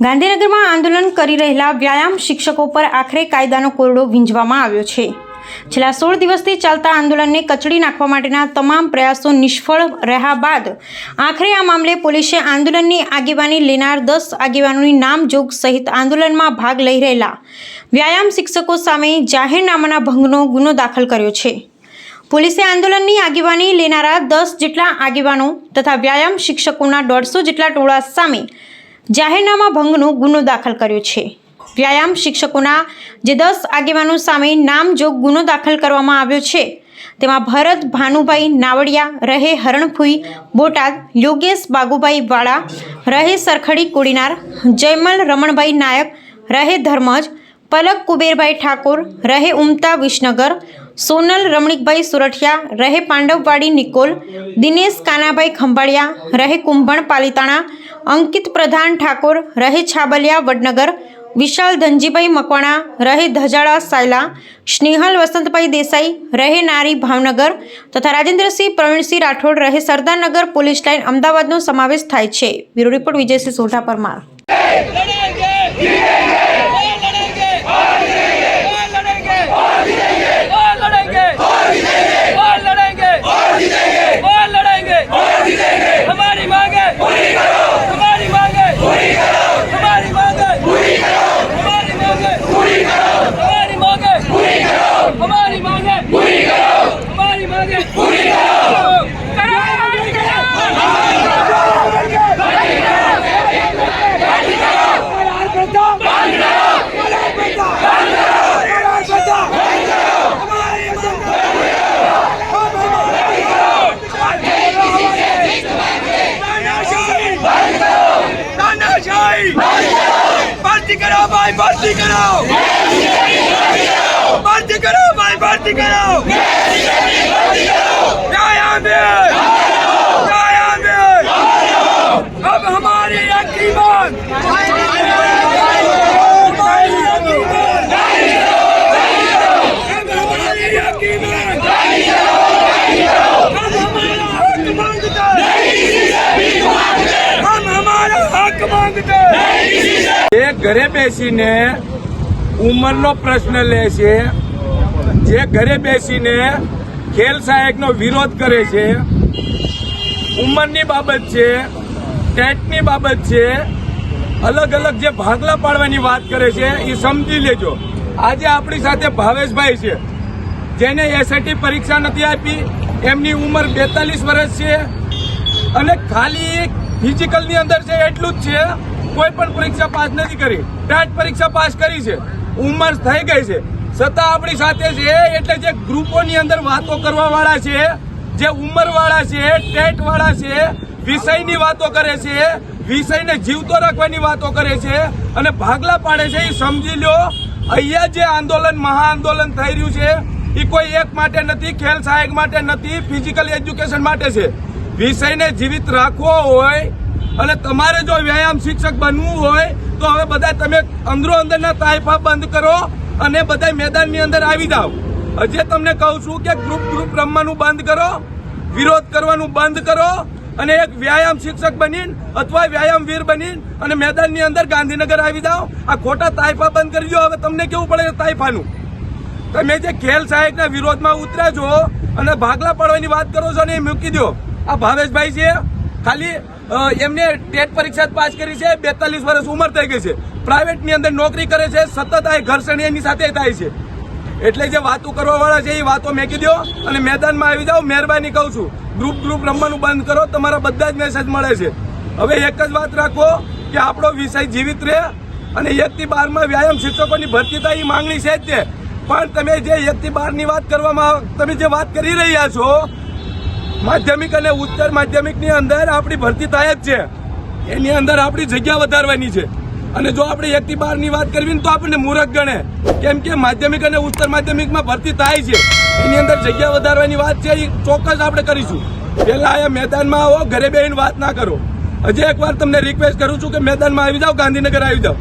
ગાંધીનગરમાં આંદોલન કરી રહેલા વ્યાયામ શિક્ષકો પર આખરે કાયદાનો કોરડો વીંજવામાં આવ્યો છે. છેલ્લા સોળ દિવસથી ચાલતા આંદોલનને કચડી નાખવા માટેના તમામ પ્રયાસો નિષ્ફળ રહ્યા બાદ આખરે આ મામલે પોલીસે આંદોલનની આગેવાની લેનાર દસ આગેવાનોની નામજોગ સહિત આંદોલનમાં ભાગ લઈ રહેલા વ્યાયામ શિક્ષકો સામે જાહેરનામાના ભંગનો ગુનો દાખલ કર્યો છે. પોલીસે આંદોલનની આગેવાની લેનારા દસ જેટલા આગેવાનો તથા વ્યાયામ શિક્ષકોના દોઢસો જેટલા ટોળા સામે જાહેરનામા ભંગનો ગુનો દાખલ કર્યો છે. વ્યાયામ શિક્ષકોના જે દસ આગેવાનો સામે નામજોગ ગુનો દાખલ કરવામાં આવ્યો છે. તેમાં ભરત, ભાનુભાઈ નાવડિયા, રહે હરણફુઈ, બોટાદ, યોગેશ બાગુભાઈ વાળા, રહે સરખડી કોડીનાર, જયમલ રમણભાઈ નાયક, રહે ધર્મજ, પલક કુબેરભાઈ ઠાકોર, રહે ઉમતા વિસનગર, સોનલ રમણીકભાઈ સુરઠિયા, રહે પાંડવવાડી નિકોલ, દિનેશ કાનાભાઈ ખંભાળિયા, રહે કુંભણ પાલિતાણા અંકિત પ્રધાન ઠાકોર, રહે છાબલિયા, વડનગર, વિશાલ ધનજીભાઈ મકવાણા, રહે ધજાળા સાયલા, સ્નેહલ વસંતભાઈ દેસાઈ, રહે નારી ભાવનગર તથા રાજેન્દ્રસિંહ પ્રવીણસિંહ રાઠોડ, રહે સરદારનગર પોલીસ લાઇન અમદાવાદનો સમાવેશ થાય છે. Bureau report Vijaysinh Sodha Parmar. भर्ती करो भाई भर्ती करो भर्ती करो भाई भर्ती करो એ ઘરે બેસીને ઉંમરનો પ્રશ્ન લે છે. જે ઘરે બેસીને ખેલ સહાયકનો વિરોધ કરે છે. ઉંમરની બાબત છે, ટેટની બાબત છે અલગ અલગ જે ભાગલા પાડવાની વાત કરે છે, એ સમજી લેજો. આજે આપણી સાથે ભાવેશભાઈ છે, જેને એસઆઈટી પરીક્ષા નથી આપી, એમની ઉંમર બેતાલીસ વર્ષ છે અને ખાલી ફિઝિકલની અંદર છે, એટલું જ છે, કોઈ પણ પરીક્ષા પાસ નથી કરી. ટાટ પરીક્ષા પાસ કરી છે, ઉંમર થઈ ગઈ છે. છતાં આપણી સાથે છે, એટલે જે ગ્રુપોની અંદર વાતો કરવાવાળા છે, જે ઉંમરવાળા છે, ટેટવાળા છે, વિષયની વાતો કરે છે વિષયને જીવતો રાખવાની વાતો કરે છે અને ભાગલા પાડે છે, એ સમજી લો. અહીંયા જે આંદોલન, મહાઆંદોલન થઈ રહ્યું છે, એ કોઈ એક માટે નથી, ખેલ સહાયક માટે નથી ફિઝિકલ એજ્યુકેશન માટે છે. વિષયને જીવિત રાખવો હોય અને તમારે જો વ્યાયામ શિક્ષક બનવું હોય, તો હવે બધા તમે અંદરો અંદરના તાયફા બંધ કરો અને બધા મેદાનની અંદર આવી જાઓ. હજે તમને કહું છું કે ગ્રુપ ગ્રુપ રમવાનું બંધ કરો, વિરોધ કરવાનું બંધ કરો અને એક વ્યાયામ શિક્ષક બનીને અથવા વ્યાયામ વીર બનીને અને મેદાનની અંદર ગાંધીનગર આવી જાઓ. આ ખોટા તાઇફા બંધ કરી દો. હવે તમને કેવું પડે તાઇફાનું તમે જે ખેલ સહાયકના વિરોધમાં ઉતર્યા છો અને ભાગલા પાડવાની વાત કરો છો ને એ મૂકી દો. આ ભાવેશભાઈ છે. ખાલી એમને ટેટ પરીક્ષા પાસ કરી છે. બેતાલીસ વર્ષ ઉંમર થઈ ગઈ છે. પ્રાઇવેટની અંદર નોકરી કરે છે. સતત આ ઘર્ષણ એની સાથે થાય છે. એટલે જે વાતો કરવાવાળા છે એ વાતો મેકી દો અને મેદાનમાં આવી જાઓ. મહેરબાની કહું છું. ગ્રુપ ગ્રુપ રમવાનું બંધ કરો, તમારા બધા જ મેસેજ મળે છે. હવે એક જ વાત રાખો કે આપણો વિષય જીવિત રહે અને એકથી બારમાં વ્યાયામ શિક્ષકોની ભરતી થાય એ માંગણી છે જ તે. પણ તમે જે એકથી બારની વાત કરવામાં તમે જે વાત કરી રહ્યા છો, માધ્યમિક અને ઉત્તર માધ્યમિકની અંદર આપણી ભરતી થાય જ છે. એની અંદર આપણી જગ્યા વધારવાની છે. અને જો આપણે એકથી બારની વાત કરવી ને તો આપણને મૂર્ખ ગણે. કેમ કે માધ્યમિક અને ઉત્તર માધ્યમિકમાં ભરતી થાય છે. એની અંદર જગ્યા વધારવાની વાત છે, એ ચોક્કસ આપણે કરીશું. પહેલા અહીંયા મેદાનમાં આવો, ઘરે બેહીને વાત ના કરો. હજી એકવાર તમને રિક્વેસ્ટ કરું છું કે મેદાનમાં આવી જાઓ, ગાંધીનગર આવી જાઓ.